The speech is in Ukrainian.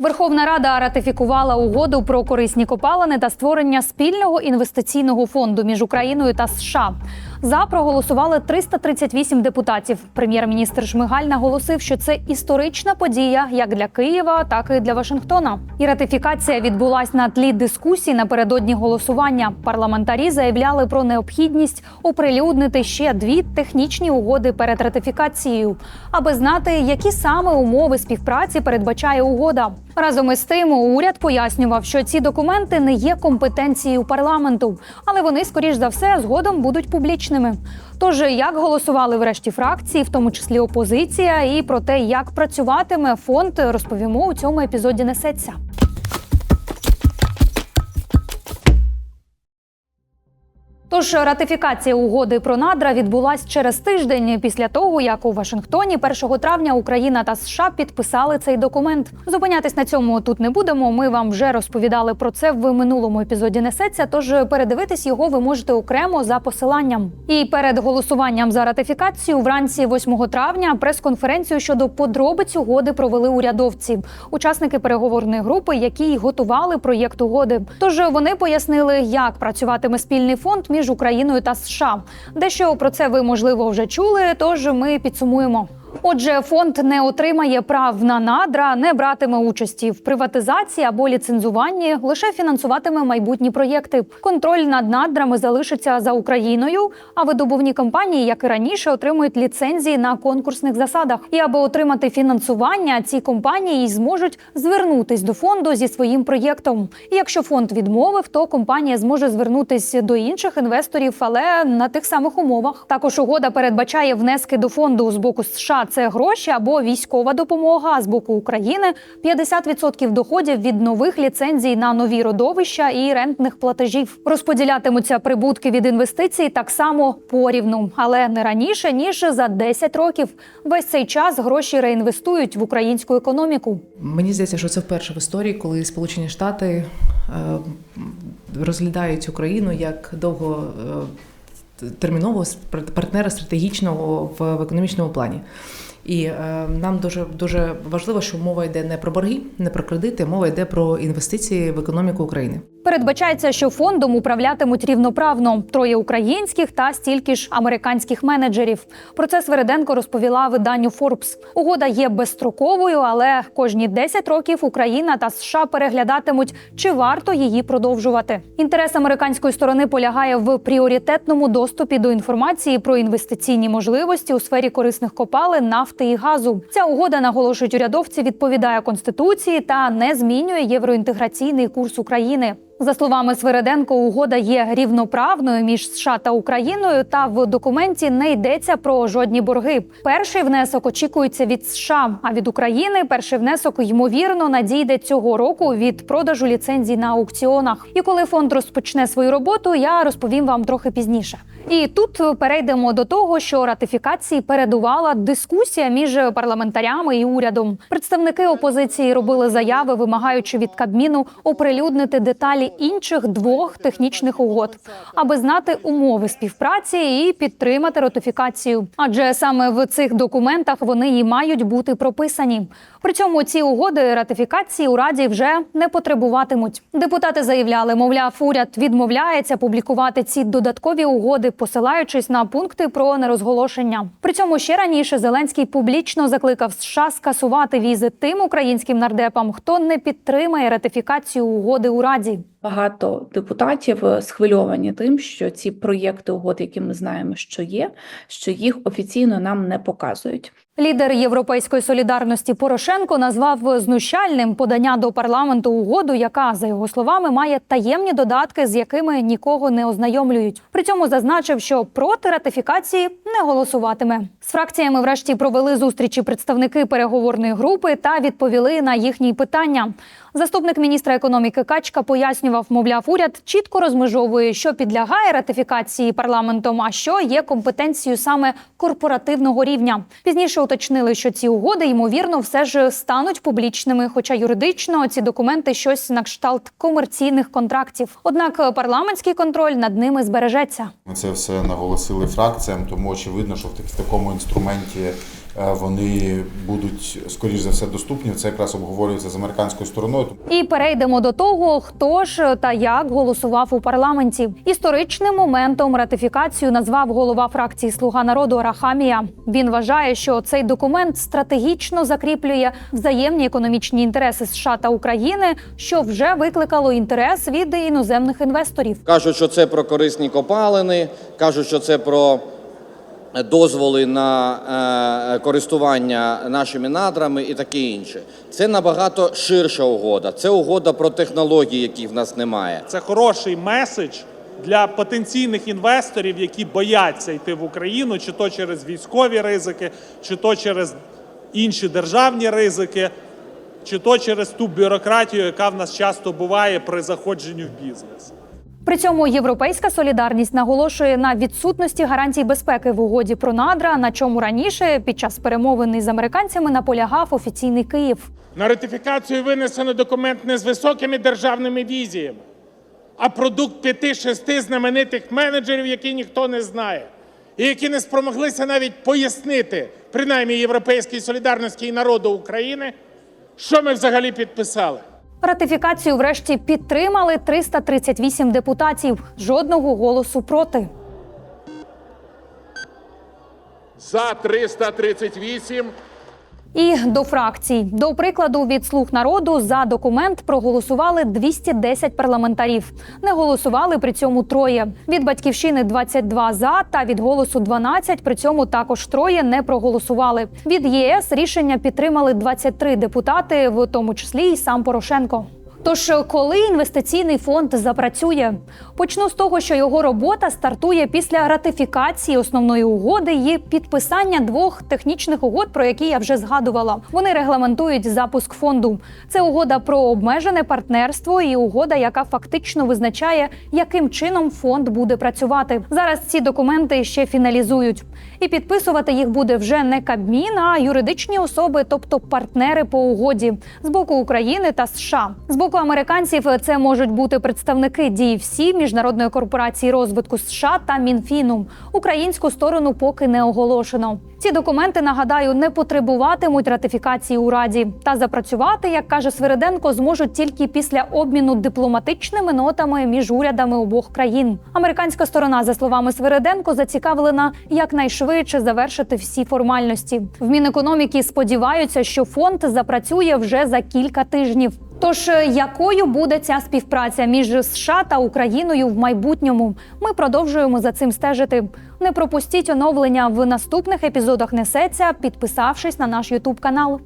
Верховна Рада ратифікувала угоду про корисні копалини та створення спільного інвестиційного фонду між Україною та США. За проголосували 338 депутатів. Прем'єр-міністр Шмигаль наголосив, що це історична подія як для Києва, так і для Вашингтона. І ратифікація відбулась на тлі дискусій напередодні голосування. Парламентарі заявляли про необхідність оприлюднити ще дві технічні угоди перед ратифікацією, аби знати, які саме умови співпраці передбачає угода. Разом із тим, уряд пояснював, що ці документи не є компетенцією парламенту, але вони, скоріш за все, згодом будуть публічними. Тож, як голосували врешті фракції, в тому числі опозиція, і про те, як працюватиме фонд, розповімо у цьому епізоді. Несеться. Тож ратифікація угоди про надра відбулась через тиждень після того, як у Вашингтоні 1 травня Україна та США підписали цей документ. Зупинятись на цьому тут не будемо. Ми вам вже розповідали про це в минулому епізоді. Несеться. Тож передивитись його ви можете окремо за посиланням. І перед голосуванням за ратифікацію вранці 8 травня прес-конференцію щодо подробиць угоди провели урядовці, учасники переговорної групи, які й готували проєкт угоди. Тож вони пояснили, як працюватиме спільний фонд між Україною та США. Дещо про це ви можливо вже чули. Тож ми підсумуємо. Отже, фонд не отримає прав на надра, не братиме участі в приватизації або ліцензуванні, лише фінансуватиме майбутні проєкти. Контроль над надрами залишиться за Україною. А видобувні компанії, як і раніше, отримують ліцензії на конкурсних засадах. І аби отримати фінансування, ці компанії зможуть звернутись до фонду зі своїм проєктом. І якщо фонд відмовив, то компанія зможе звернутися до інших інвесторів, але на тих самих умовах. Також угода передбачає внески до фонду з боку США. Це гроші або військова допомога з боку України 50% доходів від нових ліцензій на нові родовища і рентних платежів. Розподілятимуться прибутки від інвестицій так само порівну, але не раніше ніж за 10 років. Весь цей час гроші реінвестують в українську економіку. Мені здається, що це вперше в історії, коли Сполучені Штати е, розглядають Україну як довго е, термінового партнера стратегічного в, економічному плані. І е, нам дуже дуже важливо, що мова йде не про борги, не про кредити, мова йде про інвестиції в економіку України. Передбачається, що фондом управлятимуть рівноправно троє українських та стільки ж американських менеджерів. Про це Свереденко розповіла виданню Forbes. Угода є безстроковою, але кожні 10 років Україна та США переглядатимуть, чи варто її продовжувати. Інтерес американської сторони полягає в пріоритетному доступі до інформації про інвестиційні можливості у сфері корисних копалин, нафти і газу. Ця угода наголошують урядовці, відповідає конституції та не змінює євроінтеграційний курс України. За словами Свириденко, угода є рівноправною між США та Україною, та в документі не йдеться про жодні борги. Перший внесок очікується від США, а від України перший внесок ймовірно надійде цього року від продажу ліцензій на аукціонах. І коли фонд розпочне свою роботу, я розповім вам трохи пізніше. І тут перейдемо до того, що ратифікації передувала дискусія між парламентарями і урядом. Представники опозиції робили заяви, вимагаючи від Кабміну оприлюднити деталі інших двох технічних угод, аби знати умови співпраці і підтримати ратифікацію. Адже саме в цих документах вони і мають бути прописані. При цьому ці угоди ратифікації у раді вже не потребуватимуть. Депутати заявляли, мовляв, уряд відмовляється публікувати ці додаткові угоди, посилаючись на пункти про нерозголошення. При цьому ще раніше Зеленський публічно закликав США скасувати візи тим українським нардепам, хто не підтримає ратифікацію угоди у раді. Багато депутатів е, схвильовані тим, що ці проєкти угод, які ми знаємо, що є, що їх офіційно нам не показують. Лідер Європейської солідарності Порошенко назвав знущальним подання до парламенту угоду, яка за його словами має таємні додатки, з якими нікого не ознайомлюють. При цьому зазначив, що проти ратифікації не голосуватиме. З фракціями, врешті, провели зустрічі представники переговорної групи та відповіли на їхні питання. Заступник міністра економіки Качка пояснював, мовляв, уряд чітко розмежовує, що підлягає ратифікації парламентом, а що є компетенцією саме корпоративного рівня. Пізніше уточнили, що ці угоди ймовірно все ж стануть публічними, хоча юридично ці документи щось на кшталт комерційних контрактів. Однак парламентський контроль над ними збережеться. Ми це все наголосили фракціям, тому очевидно, що в так- такому інструменті вони будуть скоріш за все доступні. Це якраз обговорюється з американською стороною. І перейдемо до того, хто ж та як голосував у парламенті. Історичним моментом ратифікацію назвав голова фракції Слуга народу Рахамія. Він вважає, що цей документ стратегічно закріплює взаємні економічні інтереси США та України, що вже викликало інтерес від іноземних інвесторів. Кажуть, що це про корисні копалини, кажуть, що це про дозволи на е, користування нашими надрами і таке інше. Це набагато ширша угода. Це угода про технології, яких в нас немає. Це хороший меседж для потенційних інвесторів, які бояться йти в Україну, чи то через військові ризики, чи то через інші державні ризики, чи то через ту бюрократію, яка в нас часто буває при заходженні в бізнес. При цьому європейська солідарність наголошує на відсутності гарантій безпеки в угоді про надра, на чому раніше під час перемовин із американцями наполягав офіційний Київ. На ратифікацію винесено документ не з високими державними візіями, а продукт п'яти-шести знаменитих менеджерів, які ніхто не знає, і які не спромоглися навіть пояснити, принаймні Європейській солідарності і народу України, що ми взагалі підписали. Ратифікацію врешті підтримали 338 депутатів. Жодного голосу проти. За 338 І до фракцій. До прикладу, від слуг народу за документ проголосували 210 парламентарів. Не голосували при цьому троє. Від батьківщини 22 за та від голосу 12, При цьому також троє не проголосували. Від ЄС рішення підтримали 23 депутати, в тому числі й сам Порошенко. Тож, коли інвестиційний фонд запрацює, почну з того, що його робота стартує після ратифікації основної угоди і підписання двох технічних угод, про які я вже згадувала. Вони регламентують запуск фонду. Це угода про обмежене партнерство і угода, яка фактично визначає, яким чином фонд буде працювати. Зараз ці документи ще фіналізують, і підписувати їх буде вже не Кабмін, а юридичні особи, тобто партнери по угоді з боку України та США. З боку американців це можуть бути представники DFC, міжнародної корпорації розвитку США та Мінфіну. Українську сторону поки не оголошено. Ці документи нагадаю не потребуватимуть ратифікації у Раді та запрацювати, як каже Свириденко, зможуть тільки після обміну дипломатичними нотами між урядами обох країн. Американська сторона, за словами Свириденко, зацікавлена якнайшвидше завершити всі формальності. В Мінекономіки сподіваються, що фонд запрацює вже за кілька тижнів. Тож е, якою буде ця співпраця між США та Україною в майбутньому? Ми продовжуємо за цим стежити. Не пропустіть оновлення в наступних епізодах несеться, підписавшись на наш Ютуб канал.